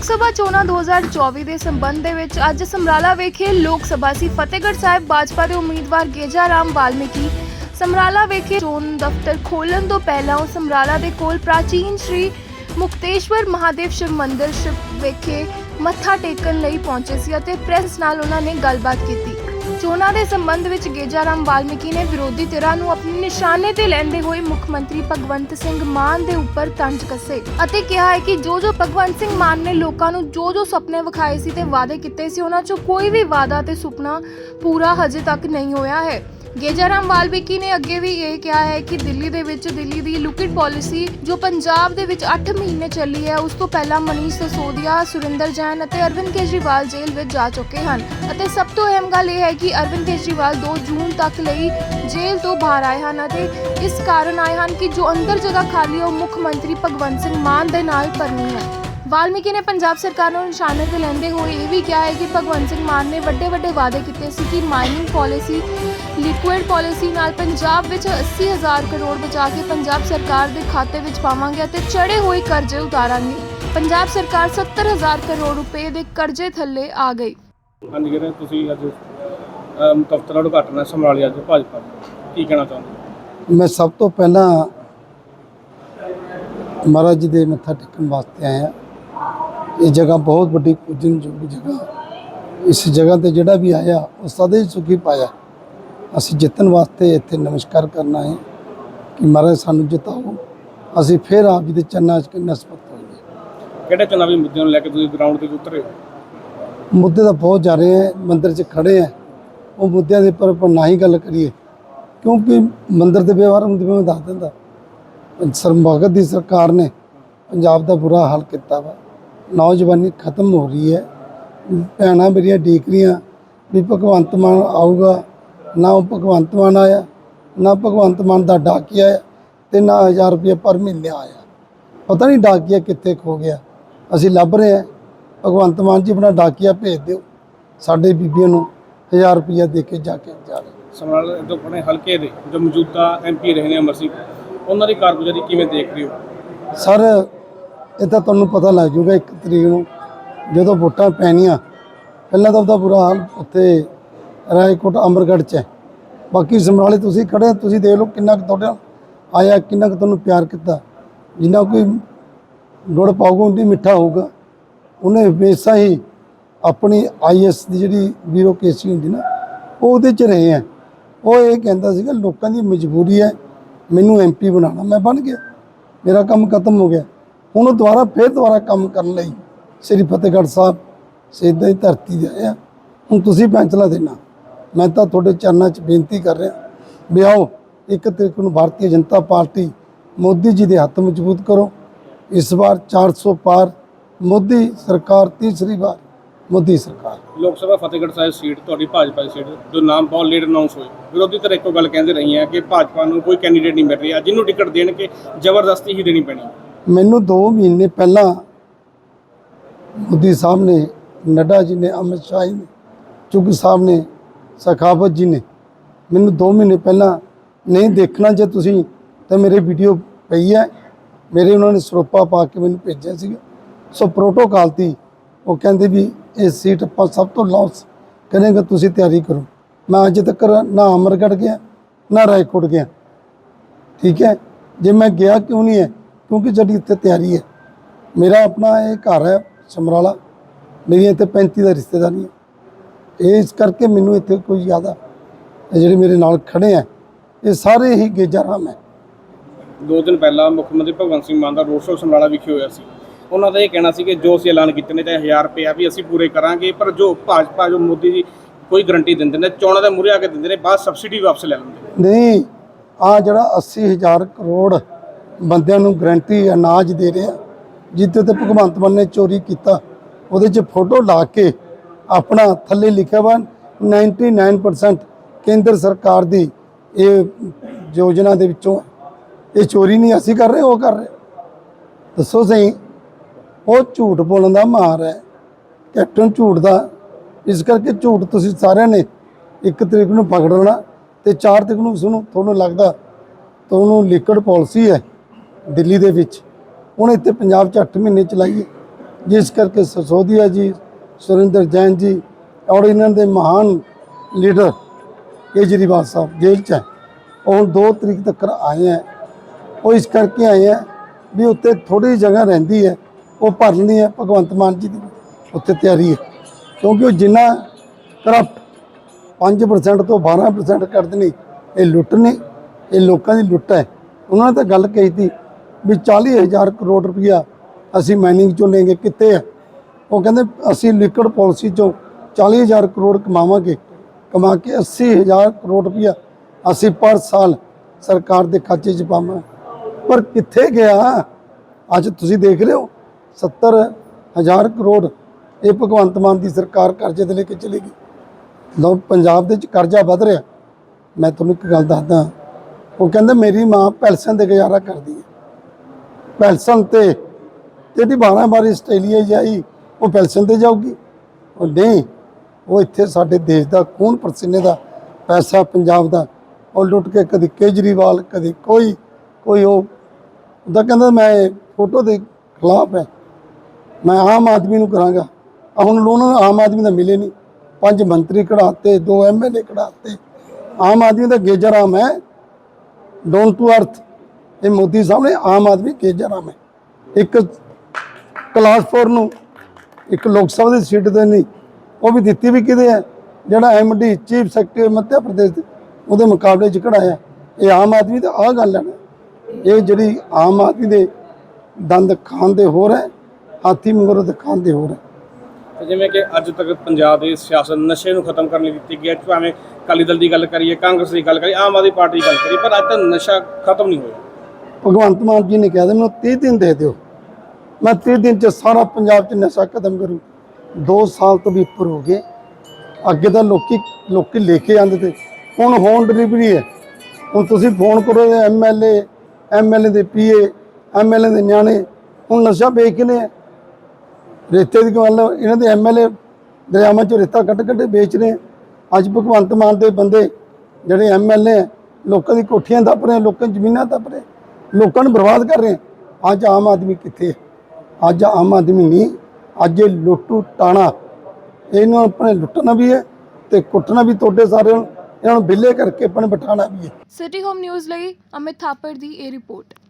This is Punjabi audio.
ਲੋਕ ਸਭਾ ਚੋਣਾਂ 2024 ਦੇ ਸੰਬੰਧ ਦੇ ਵਿੱਚ ਅੱਜ ਸਮਰਾਲਾ ਵਿਖੇ ਲੋਕ ਸਭਾ ਸੀ। ਫਤਿਹਗੜ੍ਹ ਸਾਹਿਬ ਭਾਜਪਾ ਦੇ ਉਮੀਦਵਾਰ ਗੇਜਾ ਰਾਮ ਵਾਲਮੀਕੀ ਸਮਰਾਲਾ ਵਿਖੇ ਚੋਣ ਦਫ਼ਤਰ ਖੋਲਣ ਤੋਂ ਪਹਿਲਾਂ ਉਹ ਸਮਰਾਲਾ ਦੇ ਕੋਲ ਪ੍ਰਾਚੀਨ ਸ਼੍ਰੀ ਮੁਕਤੇਸ਼ਵਰ ਮਹਾਦੇਵ ਸ਼ਿਵ ਮੰਦਿਰ ਸ਼ਿਵ ਵਿਖੇ ਮੱਥਾ ਟੇਕਣ ਲਈ ਪਹੁੰਚੇ ਸੀ ਅਤੇ ਪ੍ਰੈਸ ਨਾਲ ਉਹਨਾਂ ਨੇ ਗੱਲਬਾਤ ਕੀਤੀ। ਚੋਣਾਂ ਦੇ ਸੰਬੰਧ ਵਿੱਚ ਗੇਜਾ ਰਾਮ ਵਾਲਮੀਕੀ ਨੇ ਵਿਰੋਧੀ ਧਿਰਾਂ ਨੂੰ ਆਪਣੇ ਨਿਸ਼ਾਨੇ ਤੇ ਲੈਂਦੇ ਹੋਏ ਮੁੱਖ ਮੰਤਰੀ ਭਗਵੰਤ ਸਿੰਘ ਮਾਨ ਦੇ ਉੱਪਰ ਤੰਜ ਕੱਸੇ ਅਤੇ ਕਿਹਾ ਹੈ ਕਿ ਜੋ ਜੋ ਭਗਵੰਤ ਸਿੰਘ ਮਾਨ ਨੇ ਲੋਕਾਂ ਨੂੰ ਜੋ ਜੋ ਸੁਪਨੇ ਵਿਖਾਏ ਸੀ ਤੇ ਵਾਅਦੇ ਕੀਤੇ ਸੀ, ਉਹਨਾਂ 'ਚੋਂ ਕੋਈ ਵੀ ਵਾਅਦਾ ਤੇ ਸੁਪਨਾ ਪੂਰਾ ਹਜੇ ਤੱਕ ਨਹੀਂ ਹੋਇਆ ਹੈ। ਗੇਜਾਰਾਮ ਵਾਲਮੀਕੀ ਨੇ ਅੱਗੇ ਵੀ ਇਹ ਕਿਹਾ ਹੈ ਕਿ ਦਿੱਲੀ ਦੇ ਵਿੱਚ ਦਿੱਲੀ ਦੀ ਲੁਕਿਡ ਪਾਲਿਸੀ, ਜੋ ਪੰਜਾਬ ਦੇ ਵਿੱਚ 8 ਮਹੀਨੇ ਚੱਲੀ ਹੈ, ਉਸ ਤੋਂ ਪਹਿਲਾਂ ਮਨੀਸ਼ ਸਸੋਦੀਆ, ਸੁਰਿੰਦਰ ਜੈਨ ਅਤੇ ਅਰਵਿੰਦ ਕੇਜਰੀਵਾਲ ਜੇਲ੍ਹ ਵਿੱਚ ਜਾ ਚੁੱਕੇ ਹਨ। ਅਤੇ ਸਭ ਤੋਂ ਅਹਿਮ ਗੱਲ ਇਹ ਹੈ ਕਿ ਅਰਵਿੰਦ ਕੇਜਰੀਵਾਲ 2 ਜੂਨ ਤੱਕ ਲਈ ਜੇਲ੍ਹ ਤੋਂ ਬਾਹਰ ਆਏ ਹਨ ਅਤੇ ਇਸ ਕਾਰਨ ਆਏ ਹਨ ਕਿ ਜੋ ਅੰਦਰ ਜਗ੍ਹਾ ਖਾਲੀ ਉਹ ਮੁੱਖ ਮੰਤਰੀ ਭਗਵੰਤ ਸਿੰਘ ਮਾਨ ਦੇ ਨਾਲ ਭਰਨੀ ਹੈ। ਵਾਲਮੀਕੀ ਨੇ ਪੰਜਾਬ ਸਰਕਾਰ ਨੂੰ ਨਿਸ਼ਾਨੇ ਤੇ ਲੈਂਦੇ ਹੋਏ ਇਹ ਵੀ ਕਿਹਾ ਹੈ ਕਿ ਭਗਵੰਤ ਸਿੰਘ ਮਾਨ ਨੇ ਵੱਡੇ ਵੱਡੇ ਵਾਅਦੇ ਕੀਤੇ ਸੀ ਕਿ ਮਾਈਨਿੰਗ ਪਾਲਿਸੀ ਲਿਕੁਇਡ ਪਾਲਿਸੀ ਨਾਲ ਪੰਜਾਬ ਵਿੱਚ 80000 ਕਰੋੜ ਬਚਾ ਕੇ ਪੰਜਾਬ ਸਰਕਾਰ ਦੇ ਖਾਤੇ ਵਿੱਚ ਪਾਵਾਂਗੇ ਅਤੇ ਚੜੇ ਹੋਏ ਕਰਜ਼ੇ ਉਤਾਰਾਂਗੇ। ਪੰਜਾਬ ਸਰਕਾਰ 70000 ਕਰੋੜ ਰੁਪਏ ਦੇ ਕਰਜ਼ੇ ਥੱਲੇ ਆ ਗਈ। ਹਾਂਜੀ ਵੀਰੇ ਤੁਸੀਂ ਅੱਜ ਅਮ, ਦਫ਼ਤਰ ਦਾ ਉਦਘਾਟਨ ਸੰਭਾਲਿਆ ਅੱਜ ਭਾਜਪਾ ਦਾ। ਕੀ ਕਹਿਣਾ ਚਾਹੁੰਦੇ ਮੈਂ ਸਭ ਤੋਂ ਪਹਿਲਾਂ ਮਹਾਰਾਜ ਜੀ ਦੇ ਮੱਥਾ ਟੇਕਣ ਵਾਸਤੇ ਆਇਆ। ਇਹ ਜਗ੍ਹਾ ਬਹੁਤ ਵੱਡੀ ਪੂਜਨਯੋਗ ਜਗ੍ਹਾ। ਇਸ ਜਗ੍ਹਾ ਤੇ ਜਿਹੜਾ ਵੀ ਆਇਆ ਉਹ ਸਦਾ ਹੀ ਸੁਖੀ ਪਾਇਆ। ਅਸੀਂ ਜਿੱਤਣ ਵਾਸਤੇ ਇੱਥੇ ਨਮਸਕਾਰ ਕਰਨਾ ਹੈ ਕਿ ਮਹਾਰਾਜ ਸਾਨੂੰ ਜਿਤਾਓ। ਅਸੀਂ ਫਿਰ ਆਪ ਜੀ ਦੇ ਚਰਨਾਂ 'ਚ ਨਸਬਤ ਹੋਈਏ। ਕਿਹੜੇ ਚੁਣਾਵੀ ਮੁੱਦਿਆਂ ਨੂੰ ਲੈ ਕੇ ਤੁਸੀਂ ਗਰਾਊਂਡ ਤੇ ਉਤਰੇ ਹੋ? ਮੁੱਦੇ ਤਾਂ ਬਹੁਤ ਜਾ ਰਹੇ ਹੈ ਮੰਦਿਰ 'ਚ ਖੜੇ ਹੈ। ਉਹ ਮੁੱਦਿਆਂ ਦੇ ਉੱਪਰ ਆਪਾਂ ਨਾ ਹੀ ਗੱਲ ਕਰੀਏ। ਕਿਉਂਕਿ ਮੰਦਿਰ ਦੇ ਵਿਵਹਾਰ ਹੁੰਦੇ ਮੈਂ ਦੱਸ ਦਿੰਦਾ। ਸਰਮਗਤ ਦੀ ਸਰਕਾਰ ਨੇ ਪੰਜਾਬ ਦਾ ਬੁਰਾ ਹਾਲ ਕੀਤਾ ਵਾ। ਨੌਜਵਾਨੀ ਖਤਮ ਹੋ ਰਹੀ ਹੈ। ਭੈਣਾਂ ਮੇਰੀਆਂ ਡੀਕ ਰਹੀਆਂ ਵੀ ਭਗਵੰਤ ਮਾਨ ਆਊਗਾ ਨਾ ਉਹ ਭਗਵੰਤ ਮਾਨ ਆਇਆ ਨਾ ਭਗਵੰਤ ਮਾਨ ਦਾ ਡਾਕੀਆ ਤੇ ਨਾ 1000 ਰੁਪਏ ਪਰ ਮਹੀਨੇ ਆਇਆ। ਪਤਾ ਨਹੀਂ ਡਾਕੀਆ ਕਿੱਥੇ ਖੋ ਗਿਆ। ਅਸੀਂ ਲੱਭ ਰਹੇ ਹਾਂ। ਭਗਵੰਤ ਮਾਨ ਜੀ ਆਪਣਾ ਡਾਕੀਆ ਭੇਜ ਦਿਓ। ਸਾਡੇ ਬੀਬੀਆਂ ਨੂੰ 1000 ਰੁਪਏ ਦੇ ਕੇ ਜਾ ਕੇ ਜਾਵੇ ਸਮਰਾਲਾ ਤੋਂ ਆਪਣੇ ਹਲਕੇ ਦੇ ਜੋ ਮੌਜੂਦਾ ਐਮਪੀ ਰਹੇ ਨੇ ਅਮਰ ਸਿੰਘ ਉਹਨਾਂ ਦੀ ਕਾਰਗੁਜ਼ਾਰੀ ਕਿਵੇਂ ਦੇਖ ਰਹੇ ਹੋ? ਸਰ ਇਹ ਤਾਂ ਤੁਹਾਨੂੰ ਪਤਾ ਲੱਗ ਜੂਗਾ ਇੱਕ ਤਰੀਕ ਨੂੰ, ਜਦੋਂ ਵੋਟਾਂ ਪੈਣੀਆਂ। ਪਹਿਲਾਂ ਤਾਂ ਉਹਦਾ ਬੁਰਾ ਹਾਲ ਉੱਥੇ ਰਾਏਕੋਟ ਅਮਰਗੜ੍ਹ 'ਚ ਹੈ। ਬਾਕੀ ਸਮਰਾਲੇ ਤੁਸੀਂ ਖੜੇ ਤੁਸੀਂ ਦੇਖ ਲਓ ਕਿੰਨਾ ਕੁ ਤੁਹਾਡਾ ਆਇਆ, ਕਿੰਨਾ ਕੁ ਤੁਹਾਨੂੰ ਪਿਆਰ ਕੀਤਾ। ਜਿੰਨਾ ਕੋਈ ਗੁੜ ਪਾਊਗਾ, ਉਹਦੀ ਮਿੱਠਾ ਹੋਊਗਾ। ਉਹਨੇ ਹਮੇਸ਼ਾ ਹੀ ਆਪਣੀ ਆਈਐਸ ਦੀ ਜਿਹੜੀ ਬਿਊਰੋਕ੍ਰੇਸੀ ਹੁੰਦੀ ਨਾ, ਉਹ ਉਹਦੇ 'ਚ ਰਹੇ ਆ। ਉਹ ਇਹ ਕਹਿੰਦਾ ਸੀਗਾ, ਲੋਕਾਂ ਦੀ ਮਜਬੂਰੀ ਹੈ, ਮੈਨੂੰ ਐਮਪੀ ਬਣਾਉਣਾ। ਮੈਂ ਬਣ ਗਿਆ। ਮੇਰਾ ਕੰਮ ਖਤਮ ਹੋ ਗਿਆ। ਹੁਣ ਉਹ ਦੁਬਾਰਾ ਫਿਰ ਦੁਬਾਰਾ ਕੰਮ ਕਰਨ ਲਈ ਸ੍ਰੀ ਫਤਿਹਗੜ੍ਹ ਸਾਹਿਬ ਸਿੱਧਾ ਹੀ ਧਰਤੀ ਦੇ ਆਇਆ ਹੁਣ ਤੁਸੀਂ ਫੈਸਲਾ ਦੇਣਾ। ਮੈਂ ਤਾਂ ਤੁਹਾਡੇ ਚਰਨਾਂ 'ਚ ਬੇਨਤੀ ਕਰ ਰਿਹਾ। ਵੀ ਆਓ, ਇੱਕ ਤਰੀਕ ਨੂੰ ਭਾਰਤੀ ਜਨਤਾ ਪਾਰਟੀ ਮੋਦੀ ਜੀ ਦੇ ਹੱਥ ਮਜ਼ਬੂਤ ਕਰੋ। ਇਸ ਵਾਰ 400 ਪਾਰ ਮੋਦੀ ਸਰਕਾਰ, ਤੀਸਰੀ ਵਾਰ ਮੋਦੀ ਸਰਕਾਰ। ਲੋਕ ਸਭਾ ਫਤਿਹਗੜ੍ਹ ਸਾਹਿਬ ਸੀਟ, ਤੁਹਾਡੀ ਭਾਜਪਾ ਦੀ ਸੀਟ, ਜੋ ਨਾਮ ਬਹੁਤ ਲੇਟ ਅਨਾਉਂਸ ਹੋਏ ਵਿਰੋਧੀ ਧਿਰ ਇੱਕੋ ਗੱਲ ਕਹਿੰਦੇ ਰਹੀ ਹੈ ਕਿ ਭਾਜਪਾ ਨੂੰ ਕੋਈ ਕੈਂਡੀਡੇਟ ਨਹੀਂ ਮਿਲ ਰਿਹਾ। ਜਿਹਨੂੰ ਟਿਕਟ ਦੇਣਗੇ, ਜ਼ਬਰਦਸਤੀ ਹੀ ਦੇਣੀ ਪੈਣੀ। ਮੈਨੂੰ 2 ਮਹੀਨੇ ਪਹਿਲਾਂ ਮੋਦੀ ਸਾਹਿਬ ਨੇ, ਨੱਡਾ ਜੀ ਨੇ, ਅਮਿਤ ਸ਼ਾਹ ਜੀ ਨੇ, ਚੁਗ ਸਾਹਿਬ ਨੇ, ਸਖਾਵਤ ਜੀ ਨੇ ਮੈਨੂੰ 2 ਮਹੀਨੇ ਪਹਿਲਾਂ ਨਹੀਂ ਦੇਖਣਾ ਜੇ ਤੁਸੀਂ ਤਾਂ ਮੇਰੇ ਵੀਡੀਓ ਪਈ ਹੈ। ਮੇਰੇ ਉਹਨਾਂ ਨੇ ਸਰੋਪਾ ਪਾ ਕੇ ਮੈਨੂੰ ਭੇਜਿਆ ਸੀ ਸੋ ਪ੍ਰੋਟੋਕਾਲ ਤੀ। ਉਹ ਕਹਿੰਦੇ ਵੀ ਇਹ ਸੀਟ ਆਪਾਂ ਸਭ ਤੋਂ ਲਾਸ ਕਰੇਗਾ, ਤੁਸੀਂ ਤਿਆਰੀ ਕਰੋ। ਮੈਂ ਅੱਜ ਤੱਕ ਨਾ ਅਮਰਗੜ੍ਹ ਗਿਆ, ਨਾ ਰਾਏਕੋਟ ਗਿਆ। ਠੀਕ ਹੈ? ਜੇ ਮੈਂ ਗਿਆ ਕਿਉਂ ਨਹੀਂ ਹੈ? ਕਿਉਂਕਿ ਜਿਹੜੀ ਇੱਥੇ ਤਿਆਰੀ ਹੈ। ਮੇਰਾ ਆਪਣਾ ਇਹ ਘਰ ਹੈ ਸਮਰਾਲਾ। ਮੇਰੀਆਂ ਇੱਥੇ 35 ਦਾ ਰਿਸ਼ਤੇਦਾਰੀਆਂ ਇਹ ਇਸ ਕਰਕੇ ਮੈਨੂੰ ਇੱਥੇ ਕੋਈ ਜ਼ਿਆਦਾ ਜਿਹੜੇ ਮੇਰੇ ਨਾਲ ਖੜੇ ਆ ਇਹ ਸਾਰੇ ਹੀ ਗੇਜਾਰਾਮ ਹੈ। ਦੋ ਦਿਨ ਪਹਿਲਾਂ ਮੁੱਖ ਮੰਤਰੀ ਭਗਵੰਤ ਸਿੰਘ ਮਾਨ ਦਾ ਰੋਡ ਸ਼ੋਅ ਸਮਰਾਲਾ ਵਿਖੇ ਹੋਇਆ ਸੀ। ਉਹਨਾਂ ਦਾ ਇਹ ਕਹਿਣਾ ਸੀ ਕਿ ਜੋ ਅਸੀਂ ਐਲਾਨ ਕੀਤੇ ਨੇ ਚਾਹੇ 1000 ਰੁਪਇਆ ਵੀ ਅਸੀਂ ਪੂਰੇ ਕਰਾਂਗੇ ਪਰ ਜੋ ਭਾਜਪਾ ਜੋ ਮੋਦੀ ਜੀ ਕੋਈ ਗਰੰਟੀ ਦਿੰਦੇ ਨੇ ਚੋਣਾਂ ਦੇ ਮੂਹਰੇ ਆ ਕੇ ਦਿੰਦੇ ਨੇ ਬਾਅਦ ਸਬਸਿਡੀ ਵਾਪਸ ਲੈ ਲੈਂਦੇ ਨੇ। ਨਹੀਂ ਆ ਜਿਹੜਾ 80000 ਕਰੋੜ ਬੰਦਿਆਂ ਨੂੰ ਗਰੰਟੀ ਅਨਾਜ ਦੇ ਰਿਹਾ ਜਿੱਤੇ ਤੇ ਭਗਵੰਤ ਮਾਨ ਨੇ ਚੋਰੀ ਕੀਤਾ, ਉਹਦੇ 'ਚ ਫੋਟੋ ਲਾ ਕੇ ਆਪਣਾ ਥੱਲੇ ਲਿਖਿਆ ਵਾ 99% ਕੇਂਦਰ ਸਰਕਾਰ ਦੀ ਇਹ ਯੋਜਨਾ ਦੇ ਵਿੱਚੋਂ ਇਹ ਚੋਰੀ ਨਹੀਂ ਅਸੀਂ ਕਰ ਰਹੇ, ਉਹ ਕਰ ਰਹੇ। ਦੱਸੋ ਸਹੀ, ਉਹ ਝੂਠ ਬੋਲਣ ਦਾ ਮਾਰ ਹੈ, ਕੈਪਟਨ ਝੂਠ ਦਾ, ਇਸ ਕਰਕੇ ਝੂਠ ਤੁਸੀਂ ਸਾਰਿਆਂ ਨੇ ਇੱਕ ਤਰੀਕ ਨੂੰ ਪਕੜ ਲੈਣਾ ਤੇ 4 ਤਰੀਕ ਨੂੰ ਉਸਨੂੰ ਤੁਹਾਨੂੰ ਲੱਗਦਾ, ਤੁਹਾਨੂੰ ਉਹਨੂੰ ਲਿਕਵਿਡ ਪਾਲਿਸੀ ਹੈ। ਦਿੱਲੀ ਦੇ ਵਿੱਚ। ਹੁਣ ਇੱਥੇ ਪੰਜਾਬ 'ਚ 8 ਮਹੀਨੇ ਚਲਾਈਏ। ਜਿਸ ਕਰਕੇ ਸਸੋਦੀਆ ਜੀ, ਸੁਰਿੰਦਰ ਜੈਨ ਜੀ ਔਰ ਇਹਨਾਂ ਦੇ ਮਹਾਨ ਲੀਡਰ ਕੇਜਰੀਵਾਲ ਸਾਹਿਬ ਜੇਲ੍ਹ 'ਚ ਹੈ। ਉਹ ਹੁਣ 2 ਤਰੀਕ ਤੱਕ ਆਏ ਹੈ। ਉਹ ਇਸ ਕਰਕੇ ਆਏ ਹੈ ਵੀ ਉੱਤੇ ਥੋੜੀ ਜਗ੍ਹਾ ਰਹਿੰਦੀ ਹੈ। ਉਹ ਭਰਨੀ ਹੈ। ਭਗਵੰਤ ਮਾਨ ਜੀ ਦੀ ਉੱਥੇ ਤਿਆਰੀ ਹੈ। ਕਿਉਂਕਿ ਉਹ ਜਿੰਨਾ ਕਰਪਟ 5% ਤੋਂ 12% ਕਰਦੇ ਨੇ, ਇਹ ਲੁੱਟ ਨੇ, ਇਹ ਲੋਕਾਂ ਦੀ ਲੁੱਟ ਹੈ। ਉਹਨਾਂ ਨੇ ਤਾਂ ਗੱਲ ਕਹੀ ਸੀ ਵੀ 40000 ਕਰੋੜ ਰੁਪਇਆ ਅਸੀਂ ਮਾਈਨਿੰਗ ਚੋਂ ਲੈਂਗੇ, ਕਿੱਥੇ ਹੈ ਉਹ ਕਹਿੰਦੇ ਅਸੀਂ ਲਿਕਵਿਡ ਪਾਲਿਸੀ ਚੋਂ 40000 ਕਰੋੜ ਕਮਾਵਾਂਗੇ। ਕਮਾ ਕੇ 80000 ਕਰੋੜ ਰੁਪਇਆ ਅਸੀਂ ਪਰ ਸਾਲ ਸਰਕਾਰ ਦੇ ਖਾਤੇ 'ਚ ਪਾਵਾਂ ਪਰ ਕਿੱਥੇ ਗਿਆ? ਅੱਜ ਤੁਸੀਂ ਦੇਖ ਰਹੇ ਹੋ 70000 ਕਰੋੜ ਇਹ ਭਗਵੰਤ ਮਾਨ ਦੀ ਸਰਕਾਰ ਕਰਜ਼ੇ ਤੇ ਲੈ ਕੇ ਚਲੇਗੀ ਲੋ ਪੰਜਾਬ ਦੇ ਵਿੱਚ ਕਰਜ਼ਾ ਵੱਧ ਰਿਹਾ। ਮੈਂ ਤੁਹਾਨੂੰ ਇੱਕ ਗੱਲ ਦੱਸਦਾ। ਉਹ ਕਹਿੰਦੇ ਮੇਰੀ ਮਾਂ ਪੈਲਸਨ ਦੇ ਗੁਜ਼ਾਰਾ ਕਰਦੀ ਹੈ। ਪੈਲਸਨ ਤੇ ਜਿਹੜੀ 12 ਵਾਰੀ ਆਸਟ੍ਰੇਲੀਆ ਜਾਈ ਉਹ ਪੈਲਸਨ ਤੇ ਜਾਊਗੀ। ਉਹ ਨਹੀਂ, ਉਹ ਇੱਥੇ ਸਾਡੇ ਦੇਸ਼ ਦਾ ਖੂਨ ਪਰਸੀਨੇ ਦਾ, ਪੈਸਾ ਪੰਜਾਬ ਦਾ, ਉਹ ਲੁੱਟ ਕੇ ਕਦੀ ਕੇਜਰੀਵਾਲ, ਕਦੀ ਕੋਈ ਕੋਈ ਉਹ। ਉਹਦਾ ਕਹਿੰਦਾ, ਮੈਂ ਫੋਟੋ ਦੇ ਖਿਲਾਫ ਹੈ। ਮੈਂ ਆਮ ਆਦਮੀ ਨੂੰ ਕਰਾਂਗਾ। ਹੁਣ ਲੋਨ ਆਮ ਆਦਮੀ ਦਾ ਮਿਲੇ ਨਹੀਂ। ਪੰਜ ਮੰਤਰੀ ਕਢਾਤੇ, ਦੋ ਐਮਐਲਏ ਕਢਾਤੇ। ਆਮ ਆਦਮੀ ਦਾ ਗੇਜਰ ਆਮ ਹੈ। ਡੋਨ ਟੂ ਅਰਥ ਇਹ ਮੋਦੀ ਸਾਹਿਬ ਨੇ ਆਮ ਆਦਮੀ ਗੇਜਰਾਮ ਹੈ ਇੱਕ ਕਲਾਸ 4 ਨੂੰ ਇੱਕ ਲੋਕ ਸਭਾ ਦੀ ਸੀਟ ਤੇ ਨਹੀਂ ਉਹ ਵੀ ਦਿੱਤੀ ਵੀ ਕਿਹਦੇ ਹੈ ਜਿਹੜਾ MD chief secretary Madhya Pradesh ਉਹਦੇ ਮੁਕਾਬਲੇ 'ਚ ਕਢਾਇਆ ਇਹ ਆਮ ਆਦਮੀ ਦਾ ਆਹ ਗੱਲ ਹੈ ਨਾ। ਇਹ ਜਿਹੜੀ ਆਮ ਆਦਮੀ ਦੇ ਦੰਦ ਖਾਣ ਦੇ ਹੋਰ ਹੈ, ਹਾਥੀ ਮਗਰੋਂ ਦੇ ਖਾਣ ਦੇ ਹੋਰ ਹੈ। ਤੇ ਜਿਵੇਂ ਕਿ ਅੱਜ ਤੱਕ ਪੰਜਾਬ ਦੀ ਸਿਆਸਤ ਨਸ਼ੇ ਨੂੰ ਖਤਮ ਕਰਨ ਲਈ ਦਿੱਤੀ ਗਈ ਹੈ, ਭਾਵੇਂ ਅਕਾਲੀ ਦਲ ਦੀ ਗੱਲ ਕਰੀਏ, ਕਾਂਗਰਸ ਦੀ ਗੱਲ ਕਰੀਏ, ਆਮ ਆਦਮੀ ਪਾਰਟੀ ਦੀ ਗੱਲ ਕਰੀਏ, ਪਰ ਅੱਜ ਤੱਕ ਨਸ਼ਾ ਖਤਮ ਨਹੀਂ ਹੋਇਆ। ਭਗਵੰਤ ਮਾਨ ਜੀ ਨੇ ਕਿਹਾ ਸੀ, ਮੈਨੂੰ 30 ਦਿਨ ਦੇ ਦਿਓ। ਮੈਂ 30 ਦਿਨ ਚ ਸਾਰਾ ਪੰਜਾਬ ਚ ਨਸ਼ਾ ਖਤਮ ਕਰੂ। 2 ਸਾਲ ਤੋਂ ਵੀ ਉੱਪਰ ਹੋ ਗਏ। ਅੱਗੇ ਤਾਂ ਲੋਕੀ ਲੋਕੀ ਲੈ ਕੇ ਆਉਂਦੇ ਤੇ, ਹੁਣ ਹੋਮ ਡਿਲੀਵਰੀ ਹੈ। ਹੁਣ ਤੁਸੀਂ ਫੋਨ ਕਰੋ ਐਮਐਲਏ ਐਮਐਲਏ ਦੇ ਪੀਏ ਐਮਐਲਏ ਦੇ ਨਿਆਣੇ, ਹੁਣ ਨਸ਼ਾ ਵੇਚਨੇ ਆ ਰੇਤੇ ਦੀ ਗੱਲ, ਇਹਨਾਂ ਦੇ ਐਮਐਲਏ ਦਰਿਆਵਾਂ ਚੋਂ ਰੇਤਾ ਕੱਢ ਕੱਢ ਵੇਚ ਰਹੇ। ਅੱਜ ਭਗਵੰਤ ਮਾਨ ਦੇ ਬੰਦੇ, ਜਿਹੜੇ ਐਮਐਲਏ ਲੋਕਾਂ ਦੀ ਕੋਠੀਆਂ ਦੱਬ ਰਹੇ, ਲੋਕਾਂ ਦੀ ਜ਼ਮੀਨਾਂ ਦੱਬ ਰਹੇ। ਲੋਕਾਂ ਨੂੰ ਬਰਬਾਦ ਕਰ ਰਹੇ ਆ। ਅੱਜ ਆਮ ਆਦਮੀ ਕਿੱਥੇ? ਅੱਜ ਆਮ ਆਦਮੀ ਨਹੀਂ, ਅੱਜ ਇਹ ਲੁੱਟੂ ਟਾਣਾ। ਇਹਨੂੰ ਆਪਣੇ ਲੁੱਟਣਾ ਵੀ ਹੈ ਤੇ ਕੁੱਟਣਾ ਵੀ ਤੁਹਾਡੇ ਸਾਰਿਆਂ ਨੂੰ। ਇਹਨਾਂ ਨੂੰ ਬਿੱਲੇ ਕਰਕੇ ਆਪਣੇ ਬਿਠਾਣਾ ਵੀ ਹੈ। ਸਿਟੀ ਹੋਮ ਨਿਊਜ਼ ਲਈ ਅਮਿਤ ਥਾਪੜ ਦੀ ਇਹ ਰਿਪੋਰਟ।